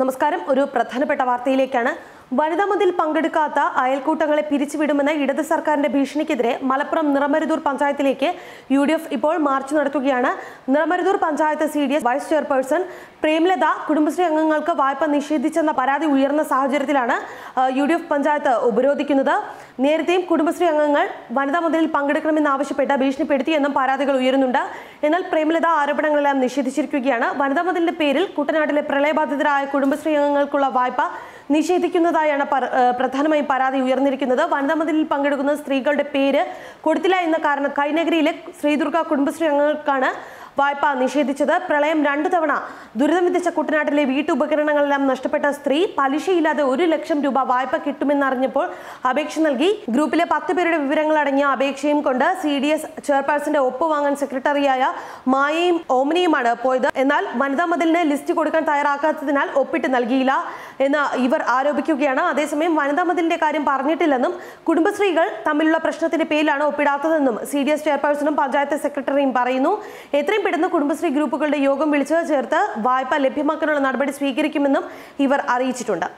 നമസ്കാരം. ഒരു പ്രധാനപ്പെട്ട വാർത്തയിലേക്കാണ്. വനിതാ മതിൽ പങ്കെടുക്കാത്ത അയൽക്കൂട്ടങ്ങളെ പിരിച്ചുവിടുമെന്ന ഇടത് സർക്കാരിന്റെ ഭീഷണിക്കെതിരെ മലപ്പുറം നിറമരുതൂർ പഞ്ചായത്തിലേക്ക് യു ഇപ്പോൾ മാർച്ച് നടത്തുകയാണ് Niramaruthur panchayat C vice chairperson Premalatha Kudumbashree അംഗങ്ങൾക്ക് വായ്പ നിഷേധിച്ചെന്ന പരാതി ഉയർന്ന സാഹചര്യത്തിലാണ് യു ഡി എഫ് പഞ്ചായത്ത് ഉപരോധിക്കുന്നത്. നേരത്തെയും കുടുംബശ്രീ അംഗങ്ങൾ വനിതാ മതിലിൽ പങ്കെടുക്കണമെന്നാവശ്യപ്പെട്ട് ഭീഷണിപ്പെടുത്തിയെന്നും പരാതികൾ ഉയരുന്നുണ്ട്. എന്നാൽ പ്രേംലത ആരോപണങ്ങളെല്ലാം നിഷേധിച്ചിരിക്കുകയാണ്. വനിതാ മതിലിന്റെ പേരിൽ കുട്ടനാട്ടിലെ പ്രളയബാധിതരായ കുടുംബശ്രീ അംഗങ്ങൾക്കുള്ള വായ്പ നിഷേധിക്കുന്നതായാണ് പ്രധാനമായും പരാതി ഉയർന്നിരിക്കുന്നത്. വനിതാ മതിലിൽ പങ്കെടുക്കുന്ന സ്ത്രീകളുടെ പേര് കൊടുത്തില്ല എന്ന കാരണം കൈനഗരിയിലെ ശ്രീദുർഗ കുടുംബശ്രീ അംഗങ്ങൾക്കാണ് വായ്പ നിഷേധിച്ചത് പ്രളയം രണ്ടു തവണ. ദുരിതം വിധിച്ച കുട്ടനാട്ടിലെ വീട്ടുപകരണങ്ങളെല്ലാം നഷ്ടപ്പെട്ട സ്ത്രീ പലിശയില്ലാതെ ഒരു ലക്ഷം രൂപ വായ്പ കിട്ടുമെന്നറിഞ്ഞപ്പോൾ അപേക്ഷ നൽകി. ഗ്രൂപ്പിലെ പത്ത് പേരുടെ വിവരങ്ങൾ അടങ്ങിയ അപേക്ഷയും കൊണ്ട് സി ഡി എസ് ചെയർപേഴ്സന്റെ ഒപ്പ് വാങ്ങാൻ സെക്രട്ടറിയായ മായയും ഓമനിയുമാണ് പോയത്. എന്നാൽ വനിതാ മതിലിന് ലിസ്റ്റ് കൊടുക്കാൻ തയ്യാറാക്കാത്തതിനാൽ ഒപ്പിട്ട് നൽകിയില്ല. എന്ന് ഇവർ ആരോപിക്കുകയാണ്. അതേസമയം വനിതാ മതിലിന്റെ കാര്യം പറഞ്ഞിട്ടില്ലെന്നും കുടുംബശ്രീകൾ തമ്മിലുള്ള പ്രശ്നത്തിന്റെ പേരിലാണ് ഒപ്പിടാത്തതെന്നും സി ഡി എസ് ചെയർപേഴ്സണും പഞ്ചായത്ത് സെക്രട്ടറിയും പറയുന്നു. എത്രയും പെട്ടെന്ന് കുടുംബശ്രീ ഗ്രൂപ്പുകളുടെ യോഗം വിളിച്ചു ചേർത്ത് വായ്പ ലഭ്യമാക്കാനുള്ള നടപടി സ്വീകരിക്കുമെന്നും ഇവർ അറിയിച്ചിട്ടുണ്ട്.